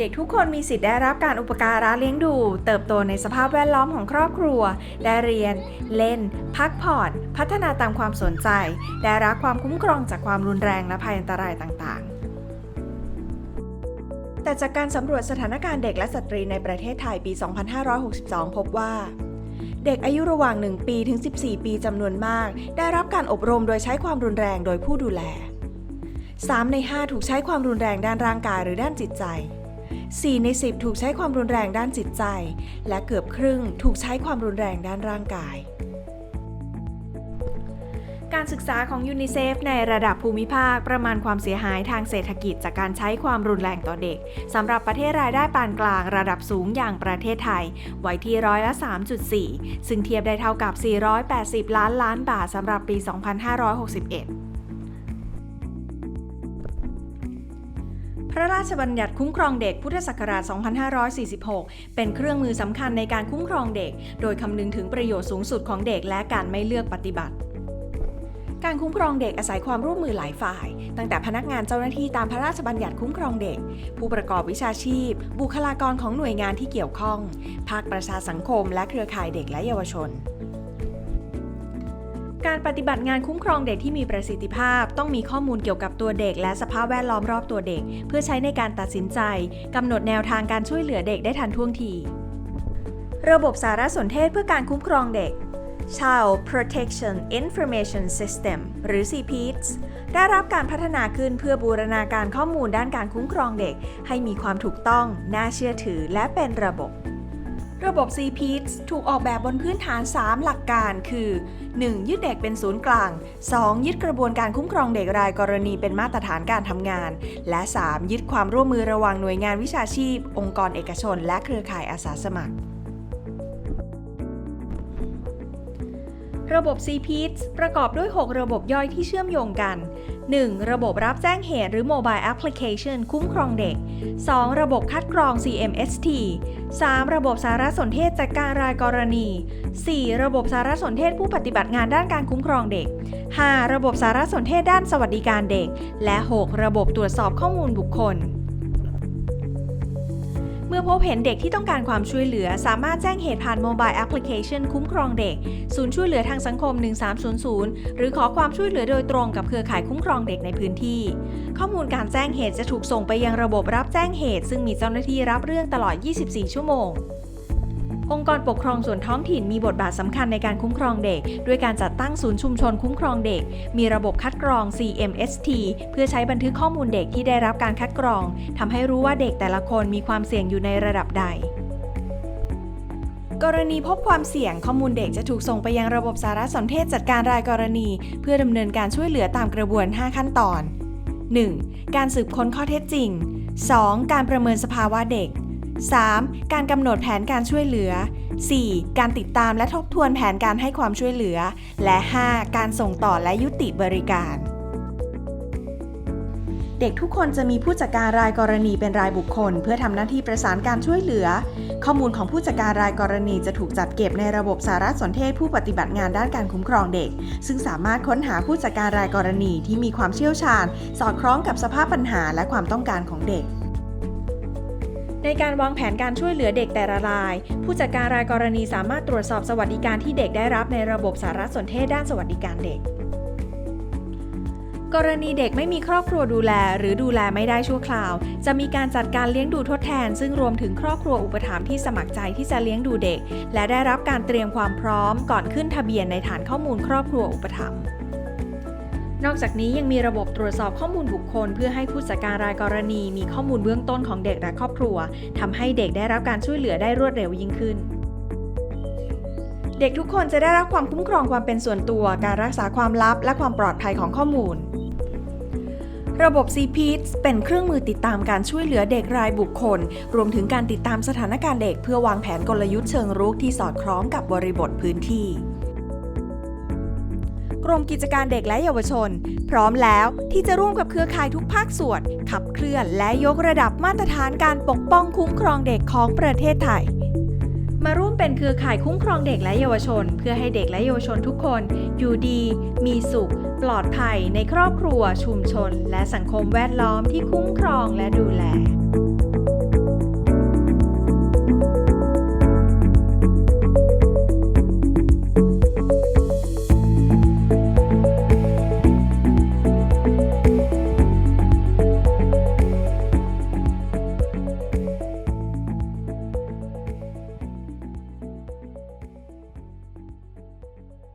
เด็กทุกคนมีสิทธิ์ได้รับการอุปการะเลี้ยงดู เติบโตในสภาพแวดล้อมของครอบครัว ได้เรียน เล่น พักผ่อน พัฒนาตามความสนใจ ได้รับความคุ้มครองจากความรุนแรงและภัยอันตรายต่าง ๆแต่จากการสำรวจสถานการณ์เด็กและสตรีในประเทศไทยปี 2562 พบว่า เด็กอายุระหว่าง 1 ปีถึง 14 ปีจำนวนมาก ได้รับการอบรมโดยใช้ความรุนแรงโดยผู้ดูแล 3 ใน 5 ถูกใช้ความรุนแรงด้านร่างกายหรือด้านจิตใจ 4 ใน 10 ถูกใช้ความรุนแรงด้านจิตใจ และเกือบครึ่งถูกใช้ความรุนแรงด้านร่างกาย การศึกษาของยูนิเซฟในระดับภูมิภาคประมาณความเสียหายทางเศรษฐกิจจากการใช้ความรุนแรงต่อเด็กสำหรับประเทศรายได้ปานกลางระดับสูงอย่างประเทศไทย ไว้ที่ร้อยละ 3.4 ซึ่งเทียบได้เท่ากับ 480 ล้านล้านบาทสำหรับปี 2561 ระราชบัญญัติคุ้มครองเด็กพุทธศักราช 2546 เป็นเครื่องมือสำคัญในการคุ้มครองเด็ก โดยคำนึงถึงประโยชน์สูงสุดของเด็กและการไม่เลือกปฏิบัติการคุ้มครองเด็กอาศัยความร่วมมือหลายฝ่าย ตั้งแต่พนักงานเจ้าหน้าที่ตามพระราชบัญญัติคุ้มครองเด็ก ผู้ประกอบวิชาชีพ บุคลากรของหน่วยงานที่เกี่ยวข้อง ภาคประชาสังคม และเครือข่ายเด็กและเยาวชน การปฏิบัติงานคุ้มครองเด็กที่มีประสิทธิภาพ ต้องมีข้อมูลเกี่ยวกับตัวเด็ก และสภาพแวดล้อมรอบตัวเด็ก เพื่อใช้ในการตัดสินใจกำหนดแนวทางการช่วยเหลือเด็กได้ทันท่วงที ระบบสารสนเทศเพื่อการคุ้มครองเด็ก Child Protection Information System หรือ CPIS ได้รับการพัฒนาขึ้นเพื่อบูรณาการข้อมูลด้านการคุ้มครองเด็ก ให้มีความถูกต้อง น่าเชื่อถือและเป็นระบบ ระบบ CPIDS ถูกออกแบบบนพื้นฐาน 3 หลักการ คือ 1. ยึดเด็กเป็นศูนย์กลาง 2. ยึดกระบวนการคุ้มครองเด็กรายกรณีเป็นมาตรฐานการทำงาน และ 3. ยึดความร่วมมือระหว่างหน่วยงานวิชาชีพ องค์กรเอกชน และเครือข่ายอาสาสมัคร ระบบ CPIDS ประกอบด้วย 6 ระบบย่อยที่เชื่อมโยงกัน 1. ระบบรับแจ้งเหตุหรือ Mobile Application คุ้มครองเด็ก 2. ระบบคัดกรอง CMST 3. ระบบสารสนเทศจัดการรายกรณี 4. ระบบสารสนเทศผู้ปฏิบัติงานด้านการคุ้มครองเด็ก 5. ระบบสารสนเทศด้านสวัสดิการเด็ก และ 6. ระบบตรวจสอบข้อมูลบุคคล เมื่อพบเห็นเด็กที่ต้องการความช่วยเหลือ สามารถแจ้งเหตุผ่านโมบายแอปพลิเคชันคุ้มครองเด็ก ศูนย์ช่วยเหลือทางสังคม 1300 หรือขอความช่วยเหลือโดยตรงกับเครือข่ายคุ้มครองเด็กในพื้นที่ ข้อมูลการแจ้งเหตุจะถูกส่งไปยังระบบรับแจ้งเหตุ ซึ่งมีเจ้าหน้าที่รับเรื่องตลอด 24 ชั่วโมง องค์กรปกครองส่วนท้องถิ่นมีบทบาทสำคัญในการคุ้มครองเด็ก ด้วยการจัดตั้งศูนย์ชุมชนคุ้มครองเด็ก มีระบบคัดกรอง CMST เพื่อใช้บันทึกข้อมูลเด็กที่ได้รับการคัดกรองทำให้รู้ว่าเด็กแต่ละคนมีความเสี่ยงอยู่ในระดับใดกรณีพบความเสี่ยงข้อมูลเด็กจะถูกส่งไปยังระบบสารสนเทศจัดการรายกรณี เพื่อดำเนินการช่วยเหลือตามกระบวน 5 ขั้นตอน 1. การสืบค้นข้อเท็จจริง 2. การประเมินสภาวะเด็ก 3. การกำหนดแผนการช่วยเหลือ 4. การติดตามและทบทวนแผนการให้ความช่วยเหลือ และ 5. การส่งต่อและยุติบริการ เด็กทุกคนจะมีผู้จัดการรายกรณีเป็นรายบุคคล เพื่อทำหน้าที่ประสานการช่วยเหลือ ข้อมูลของผู้จัดการรายกรณีจะถูกจัดเก็บในระบบสารสนเทศผู้ปฏิบัติงานด้านการคุ้มครองเด็ก ซึ่งสามารถค้นหาผู้จัดการรายกรณีที่มีความเชี่ยวชาญ สอดคล้องกับสภาพปัญหาและความต้องการของเด็ก ในการวางแผนการช่วยเหลือเด็กแต่ละราย ผู้จัดการรายกรณีสามารถตรวจสอบสวัสดิการที่เด็กได้รับในระบบสารสนเทศด้านสวัสดิการเด็ก กรณีเด็กไม่มีครอบครัวดูแล หรือดูแลไม่ได้ชั่วคราว จะมีการจัดการเลี้ยงดูทดแทน ซึ่งรวมถึงครอบครัวอุปถัมภ์ที่สมัครใจที่จะเลี้ยงดูเด็ก และได้รับการเตรียมความพร้อมก่อนขึ้นทะเบียนในฐานข้อมูลครอบครัวอุปถัมภ์ นอกจากนี้ยังมีระบบตรวจสอบข้อมูลบุคคล เพื่อให้ผู้จัดการรายกรณีมีข้อมูลเบื้องต้นของเด็กและครอบครัวทำให้เด็กได้รับการช่วยเหลือได้รวดเร็วยิ่งขึ้น เด็กทุกคนจะได้รับความคุ้มครองความเป็นส่วนตัว การรักษาความลับ และความปลอดภัยของข้อมูลระบบ CPS เป็นเครื่องมือติดตามการช่วยเหลือเด็กรายบุคคล รวมถึงการติดตามสถานการณ์เด็กเพื่อวางแผนกลยุทธ์เชิงรุกที่สอดคล้องกับบริบทพื้นที่ กรมกิจการเด็กและเยาวชน พร้อมแล้วที่จะร่วมกับเครือข่ายทุกภาคส่วน ขับเคลื่อนและยกระดับมาตรฐานการปกป้องคุ้มครองเด็กของประเทศไทยมาร่วมเป็นเครือข่ายคุ้มครองเด็กและเยาวชน เพื่อให้เด็กและเยาวชนทุกคน อยู่ดี มีสุข ปลอดภัยในครอบครัว ชุมชน และสังคมแวดล้อมที่คุ้มครองและดูแล